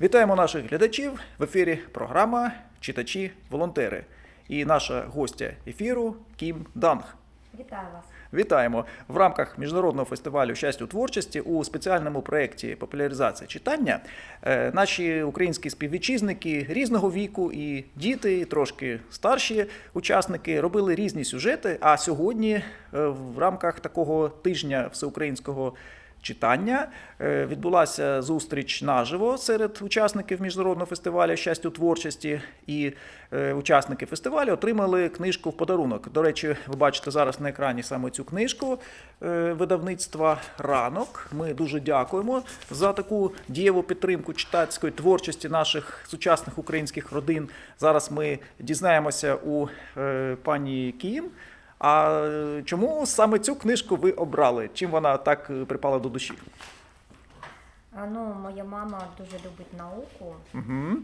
Вітаємо наших глядачів в ефірі програма Читачі волонтери. І наша гостя ефіру Кім Данг. Вітаю вас. Вітаємо в рамках міжнародного фестивалю щастя у творчості у спеціальному проєкті популяризація читання. е, Наші українські співвітчизники різного віку і діти, і трошки старші учасники робили різні сюжети. А сьогодні е, в рамках такого тижня всеукраїнського. Читання Е, відбулася зустріч наживо серед учасників міжнародного фестивалю щастя у творчості, і е, учасники фестивалю отримали книжку в подарунок. До речі, ви бачите зараз на екрані саме цю книжку е, видавництва Ранок. Ми дуже дякуємо за таку дієву підтримку читацької творчості наших сучасних українських родин. Зараз ми дізнаємося у пані Кім. А е, чому саме цю книжку ви обрали? Чим вона так е, припала до душі? А, Ну, моя мама дуже любить науку, Угу.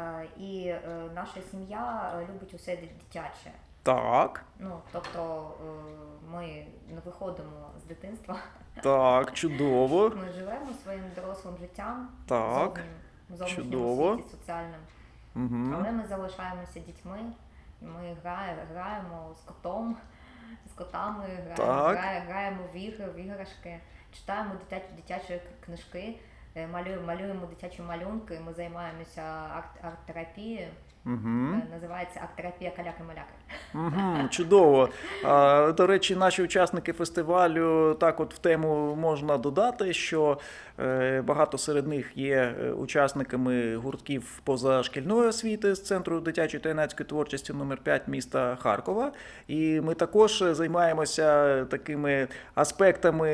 е, і е, наша сім'я е, любить усе дитяче. Так, Ну, тобто е, ми не виходимо з дитинства. так, чудово. Ми живемо своїм дорослим життям, Так, зовнім- зовнішньому чудово. світі, соціальним. Угу. Але ми залишаємося дітьми. Ми грає, граємо з котом, з котами, граємо, грає- граємо в ігри, в іграшки, читаємо дитячі, дитячі книжки, е, малюємо, малюємо дитячі малюнки. Ми займаємося арт- арт-терапією. Угу. Називається арт-терапія каляки-маляки. Угу, чудово. А, до речі, наші учасники фестивалю так, от в тему можна додати, що е, багато серед них є е, учасниками гуртків позашкільної освіти з центру дитячої та юнацької творчості номер 5 міста Харкова. І ми також займаємося такими аспектами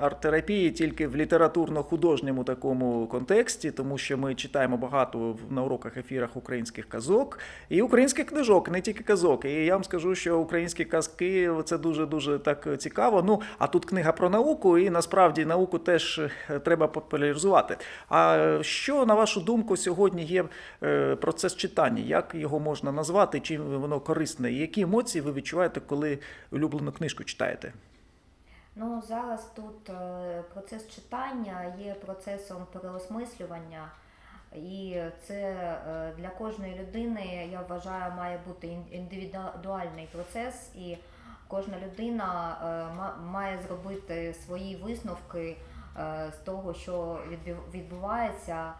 арт-терапії тільки в літературно-художньому такому контексті, тому що ми читаємо багато на уроках ефірах українських казок і українських книжок, не тільки казок. І я вам скажу, що українські казки це дуже дуже так цікаво. Ну а тут книга про науку, і насправді науку теж е, треба популяризувати. А що на вашу думку сьогодні є е, процес читання? Як його можна назвати? Чим воно корисне? І які емоції ви відчуваєте, коли улюблену книжку читаєте? Ну зараз тут е, процес читання є процесом переосмислювання, і це е, для кожної людини, я вважаю, має бути ін- індивідуальний процес, і кожна людина е, має зробити свої висновки е, з того, що відбувається.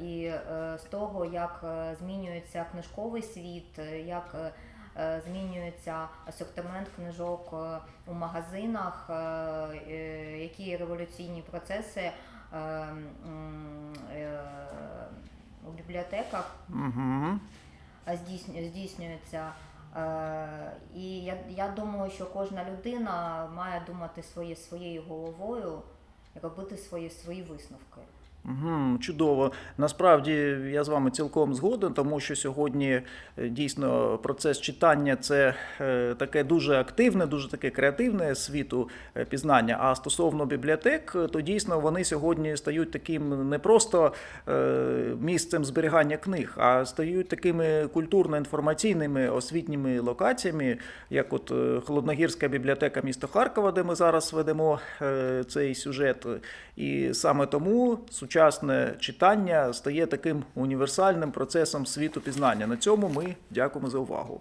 І з того, як змінюється книжковий світ, як змінюється асортимент книжок у магазинах, які революційні процеси бібліотеках Угу. здійсню- здійснюються. Е, І я, я думаю, що кожна людина має думати своє, своєю головою і робити свої, свої висновки. Чудово. Насправді я з вами цілком згоден, тому що сьогодні е, дійсно процес читання це е, таке дуже активне, дуже таке креативне світу е, пізнання. А стосовно бібліотек, то дійсно вони сьогодні стають таким не просто місцем зберігання книг, а стають такими культурно-інформаційними освітніми локаціями, як от Холодногірська бібліотека міста Харкова, де ми зараз ведемо цей сюжет. І саме тому сучасне читання стає таким універсальним процесом світу пізнання. На цьому ми дякуємо за увагу.